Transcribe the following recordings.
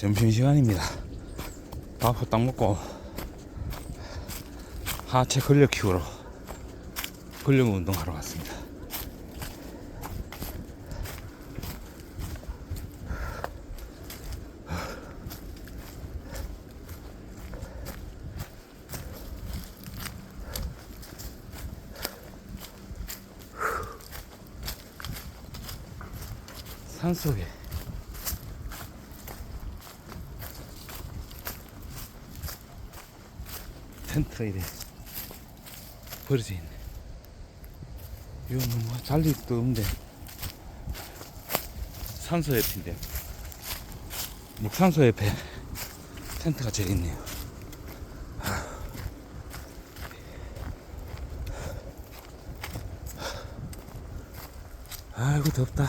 점심시간입니다. 밥 후딱 먹고 하체 근력 키우러 근력 운동하러 왔습니다. 산속에 텐트가 이래 버려져 있네. 이거는 뭐 잘리도 없는데 산소 옆인데 묵산소 옆에 텐트가 제일 있네요. 아이고 덥다.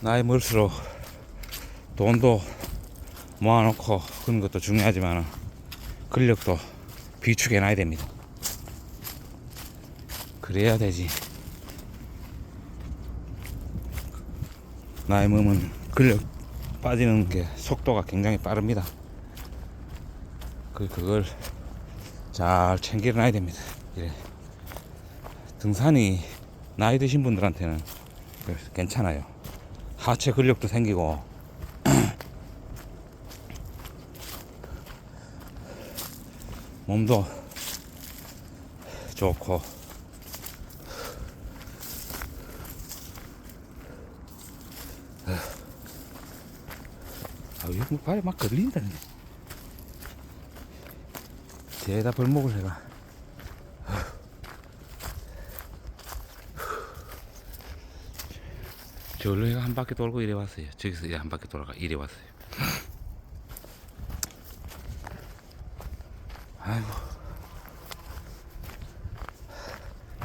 나이 먹을수록 돈도 모아놓고 그런 것도 중요하지만 근력도 비축해 놔야 됩니다. 그래야 되지. 나이 먹으면 근력 빠지는 게 속도가 굉장히 빠릅니다. 그 그걸 잘 챙겨 놔야 됩니다. 이래. 등산이 나이 드신 분들한테는 괜찮아요. 하체 근력도 생기고 몸도 좋고 아, 이거 뭐 발에 막 걸린다네. 대다 벌목을 해가. 저로 해가 한 바퀴 돌고 이래 왔어요. 저기서 한 바퀴 돌아가 이래 왔어요. 아이고.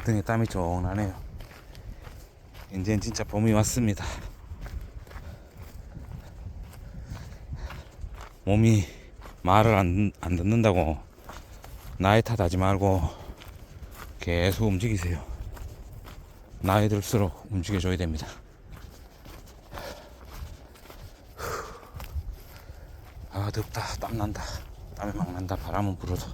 등에 땀이 쫑 나네요. 이제는 진짜 봄이 왔습니다. 몸이 말을 안, 안 듣는다고 나이 탓하지 말고 계속 움직이세요. 나이 들수록 움직여줘야 됩니다. 아 덥다 땀 난다 땀이 막 난다. 바람은 불어도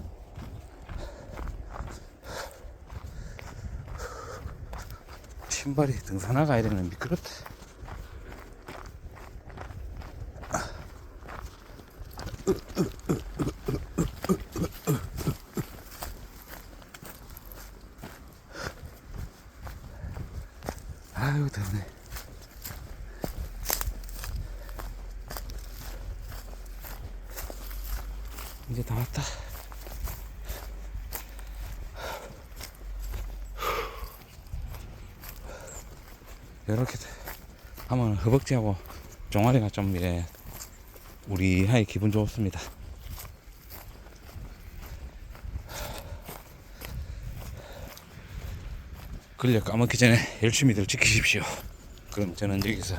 신발이 등산화가 이러면 미끄럽다. 아유 덥네 이제 다 왔다. 이렇게 하면 허벅지하고 종아리가 좀 이래 우리 하이 기분 좋습니다. 근력 까먹기 전에 열심히들 지키십시오. 그럼 저는 여기서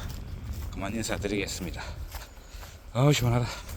그만 인사드리겠습니다. 아우 시원하다.